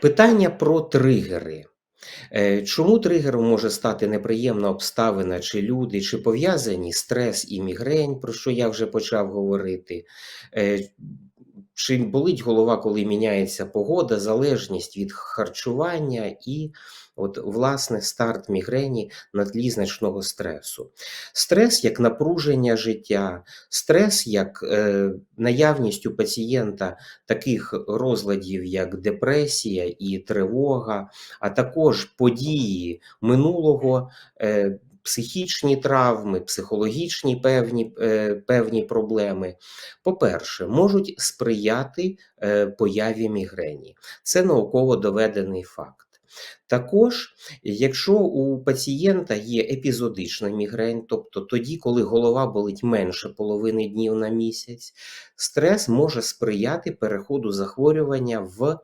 Питання про тригери. Е, чому тригером може стати неприємна обставина, чи люди, чи пов'язані стрес і мігрень, про що я вже почав говорити? Е, чи болить голова, коли міняється погода, залежність від харчування і, от, власне, старт мігрені на тлі значного стресу. Стрес як напруження життя, стрес як е, наявність у пацієнта таких розладів, як депресія і тривога, а також події минулого. Е, Психічні травми, психологічні певні е, певні проблеми, по-перше, можуть сприяти е, появі мігрені. Це науково доведений факт. Також, якщо у пацієнта є епізодична мігрень, тобто тоді, коли голова болить менше половини днів на місяць, стрес може сприяти переходу захворювання в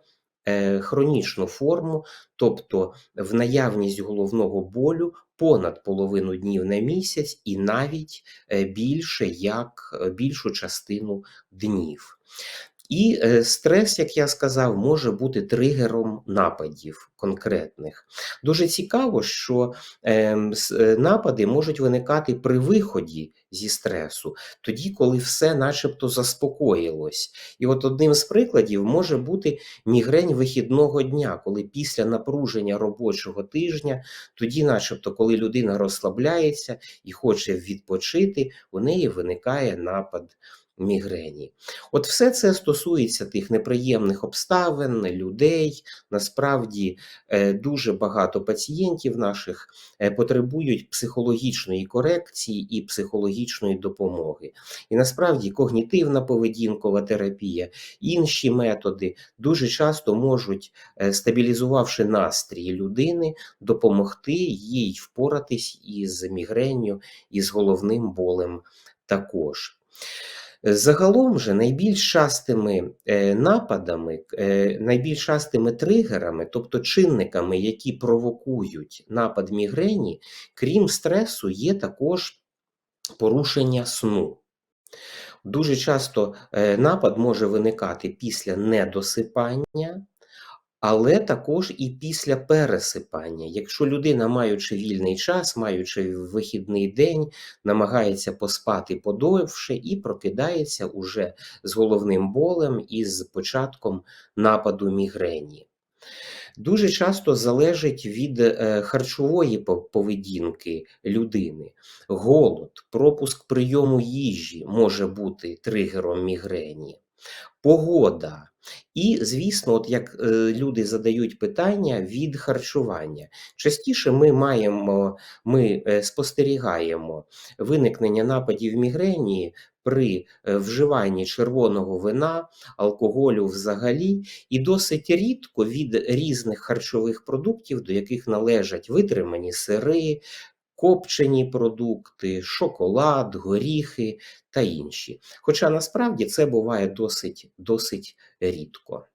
е, хронічну форму, тобто в наявність головного болю понад половину днів на місяць і навіть е, більше як е, більшу частину днів. І е, стрес, як я сказав, може бути тригером нападів конкретних. Дуже цікаво, що ем, напади можуть виникати при виході зі стресу, тоді, коли все начебто заспокоїлось. І от одним з прикладів може бути мігрень вихідного дня, коли після напруження робочого тижня, тоді, начебто, коли людина розслабляється і хоче відпочити, у неї виникає напад мігрені. От все це стосується тих неприємних обставин, людей. Насправді е, дуже багато пацієнтів наших е, потребують психологічної корекції і психологічної допомоги. І насправді когнітивна поведінкова терапія, інші методи дуже часто можуть, е, стабілізувавши настрій людини, допомогти їй впоратись із мігренню і з головним болем також. Загалом же найбільш частими е, нападами, е, найбільш частими тригерами, тобто чинниками, які провокують напад мігрені, крім стресу, є також порушення сну. Дуже часто е, напад може виникати після недосипання, але також і після пересипання. Якщо людина, маючи вільний час, маючи вихідний день, намагається поспати подовше і прокидається уже з головним болем і з початком нападу мігрені. Дуже часто залежить від е, харчової поведінки людини. Голод, пропуск прийому їжі може бути тригером мігрені, погода. І, звісно, от як е, люди задають питання від харчування. Частіше ми маємо, ми е, спостерігаємо виникнення нападів мігрені при е, вживанні червоного вина, алкоголю взагалі, і досить рідко від різних харчових продуктів, до яких належать витримані сири, копчені продукти, шоколад, горіхи та інші. Хоча насправді це буває досить, досить рідко.